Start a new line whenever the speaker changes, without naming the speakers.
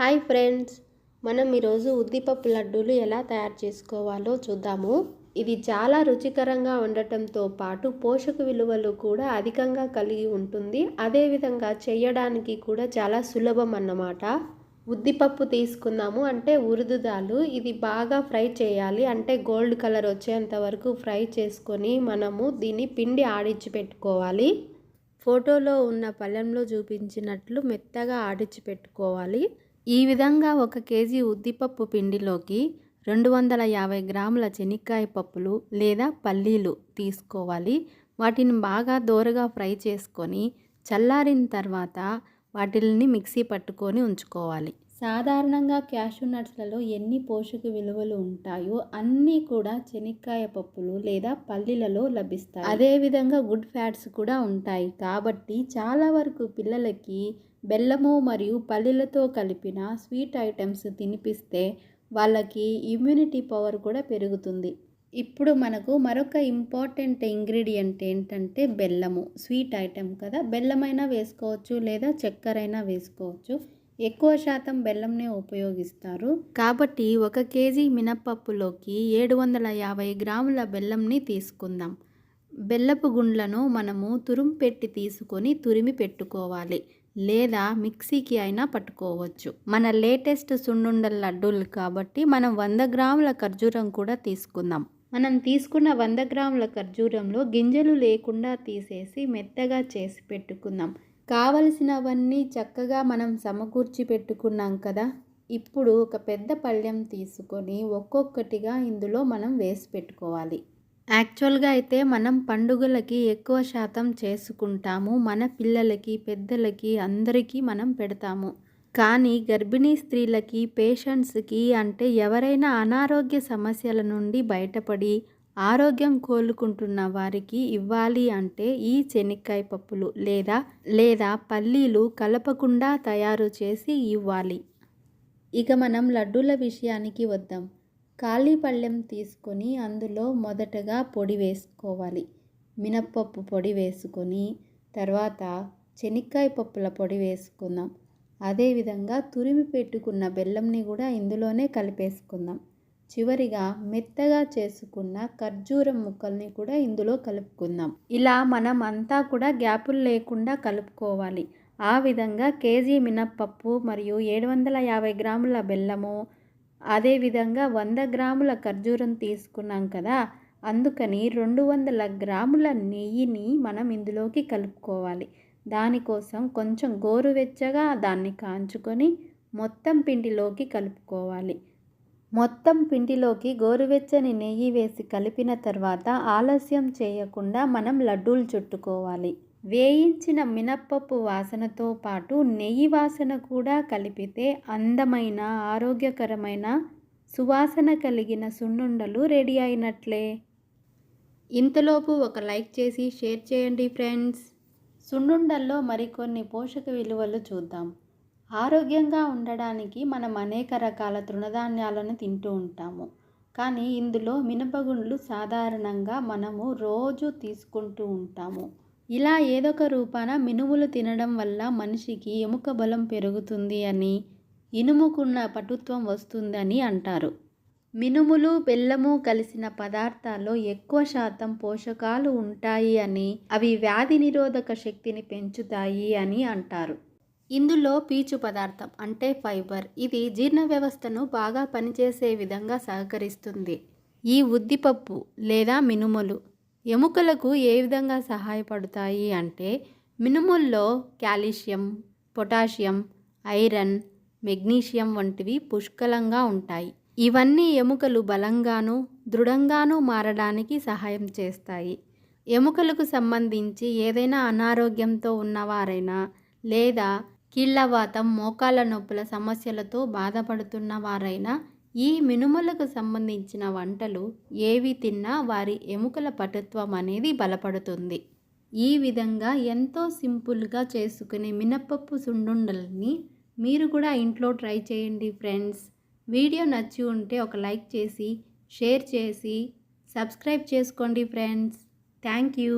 Hi friends మనం ఈరోజు ఉద్దిపప్పు లడ్డూలు ఎలా తయారు చేసుకోవాలో చూద్దాము. ఇది చాలా రుచికరంగా ఉండటంతో పాటు పోషక విలువలు కూడా అధికంగా కలిగి ఉంటుంది. అదేవిధంగా చేయడానికి కూడా చాలా సులభం అన్నమాట. ఉద్దిపప్పు తీసుకుందాము. అంటే ఉరుదుదాలు. ఇది బాగా ఫ్రై చేయాలి. అంటే గోల్డ్ కలర్ వచ్చేంత వరకు ఫ్రై చేసుకొని మనము దీన్ని పిండి ఆడించి పెట్టుకోవాలి. ఫోటోలో ఉన్న పళ్ళెంలో చూపించినట్లు మెత్తగా ఆడించి పెట్టుకోవాలి. ఈ విధంగా ఒక కేజీ ఉద్దిపప్పు పిండిలోకి రెండు వందల యాభై గ్రాముల చెనిక్కాయ పప్పులు లేదా పల్లీలు తీసుకోవాలి. వాటిని బాగా దోరగా ఫ్రై చేసుకొని చల్లారిన తర్వాత వాటిల్ని మిక్సీ పట్టుకొని ఉంచుకోవాలి. సాధారణంగా క్యాషూ నట్స్లలో ఎన్ని పోషక విలువలు ఉంటాయో అన్నీ కూడా చెనిక్కాయ పప్పులు లేదా పల్లీలలో లభిస్తాయి. అదేవిధంగా గుడ్ ఫ్యాట్స్ కూడా ఉంటాయి. కాబట్టి చాలా వరకు పిల్లలకి బెల్లము మరియు పల్లీలతో కలిపిన స్వీట్ ఐటమ్స్ తినిపిస్తే వాళ్ళకి ఇమ్యూనిటీ పవర్ కూడా పెరుగుతుంది. ఇప్పుడు మనకు మరొక ఇంపార్టెంట్ ఇంగ్రీడియంట్ ఏంటంటే బెల్లము. స్వీట్ ఐటెం కదా. బెల్లమైనా వేసుకోవచ్చు లేదా చక్కెరైనా అయినా వేసుకోవచ్చు. ఎక్కువ శాతం బెల్లంనే ఉపయోగిస్తారు. కాబట్టి ఒక కేజీ మినప్పప్పులోకి ఏడు వందల యాభై గ్రాముల బెల్లంని తీసుకుందాం. బెల్లపు గుండ్లను మనము తురుము పెట్టి తీసుకొని తురిమి పెట్టుకోవాలి. లేదా మిక్సీకి అయినా పట్టుకోవచ్చు. మన లేటెస్ట్ సున్నుండల లడ్డూలు కాబట్టి మనం వంద గ్రాముల ఖర్జూరం కూడా తీసుకుందాం. మనం తీసుకున్న వంద గ్రాముల ఖర్జూరంలో గింజలు లేకుండా తీసేసి మెత్తగా చేసి పెట్టుకుందాం. కావలసినవన్నీ చక్కగా మనం సమకూర్చి పెట్టుకున్నాం కదా. ఇప్పుడు ఒక పెద్ద పళ్ళెం తీసుకొని ఒక్కొక్కటిగా ఇందులో మనం వేసి పెట్టుకోవాలి. యాక్చువల్గా అయితే మనం పండుగలకి ఎక్కువ శాతం చేసుకుంటాము. మన పిల్లలకి పెద్దలకి అందరికీ మనం పెడతాము. కానీ గర్భిణీ స్త్రీలకి పేషెంట్స్కి అంటే ఎవరైనా అనారోగ్య సమస్యల నుండి బయటపడి ఆరోగ్యం కోలుకుంటున్న వారికి ఇవ్వాలి అంటే ఈ శనక్కాయ పప్పులు లేదా లేదా పల్లీలు కలపకుండా తయారు చేసి ఇవ్వాలి. ఇక మనం లడ్డూల విషయానికి వద్దాం. ఖాళీ పళ్ళెం తీసుకొని అందులో మొదటగా పొడి వేసుకోవాలి. మినప్పప్పు పొడి వేసుకొని తర్వాత శనక్కాయ పప్పుల పొడి వేసుకుందాం. అదేవిధంగా తురిమి పెట్టుకున్న బెల్లంని కూడా ఇందులోనే కలిపేసుకుందాం. చివరిగా మెత్తగా చేసుకున్న ఖర్జూరం ముక్కల్ని కూడా ఇందులో కలుపుకుందాం. ఇలా మనం అంతా కూడా గ్యాపులు లేకుండా కలుపుకోవాలి. ఆ విధంగా కేజీ మినప్పప్పు మరియు ఏడు వందల యాభై గ్రాముల బెల్లము అదేవిధంగా వంద గ్రాముల ఖర్జూరం తీసుకున్నాం కదా అందుకని రెండు వందల గ్రాముల నెయ్యిని మనం ఇందులోకి కలుపుకోవాలి. దానికోసం కొంచెం గోరువెచ్చగా దాన్ని కాంచుకొని మొత్తం పిండిలోకి కలుపుకోవాలి. మొత్తం పిండిలోకి గోరువెచ్చని నెయ్యి వేసి కలిపిన తర్వాత ఆలస్యం చేయకుండా మనం లడ్డూలు చుట్టుకోవాలి. వేయించిన మినప్పప్పు వాసనతో పాటు నెయ్యి వాసన కూడా కలిపితే అందమైన ఆరోగ్యకరమైన సువాసన కలిగిన సున్నుండలు రెడీ అయినట్లే. ఇంతలోపు ఒక లైక్ చేసి షేర్ చేయండి ఫ్రెండ్స్. సున్నుండల్లో మరికొన్ని పోషక విలువలు చూద్దాం. ఆరోగ్యంగా ఉండడానికి మనం అనేక రకాల తృణధాన్యాలను తింటూ ఉంటాము. కానీ ఇందులో మినపగుండ్లు సాధారణంగా మనము రోజు తీసుకుంటూ ఉంటాము. ఇలా ఏదొక రూపాన మినుములు తినడం వల్ల మనిషికి ఎముక బలం పెరుగుతుంది అని ఇనుముకున్న పటుత్వం వస్తుందని అంటారు. మినుములు బెల్లము కలిసిన పదార్థాల్లో ఎక్కువ శాతం పోషకాలు ఉంటాయి అని అవి వ్యాధి నిరోధక శక్తిని పెంచుతాయి అని అంటారు. ఇందులో పీచు పదార్థం అంటే ఫైబర్. ఇది జీర్ణ వ్యవస్థను బాగా పనిచేసే విధంగా సహకరిస్తుంది. ఈ ఉద్దిపప్పు లేదా మినుములు ఎముకలకు ఏ విధంగా సహాయపడతాయి అంటే మినుముల్లో కాల్షియం పొటాషియం ఐరన్ మెగ్నీషియం వంటివి పుష్కలంగా ఉంటాయి. ఇవన్నీ ఎముకలు బలంగాను దృఢంగాను మారడానికి సహాయం చేస్తాయి. ఎముకలకు సంబంధించి ఏదైనా అనారోగ్యంతో ఉన్నవారైనా లేదా కీళ్ళవాతం మోకాళ్ళ నొప్పుల సమస్యలతో బాధపడుతున్న వారైనా ఈ మినుములకు సంబంధించిన వంటలు ఏవి తిన్నా వారి ఎముకల పటుత్వం అనేది బలపడుతుంది. ఈ విధంగా ఎంతో సింపుల్గా చేసుకునే మినప్పప్పు సుండుండల్ని మీరు కూడా ఇంట్లో ట్రై చేయండి ఫ్రెండ్స్. వీడియో నచ్చి ఉంటే ఒక లైక్ చేసి షేర్ చేసి సబ్స్క్రైబ్ చేసుకోండి ఫ్రెండ్స్. Thank you.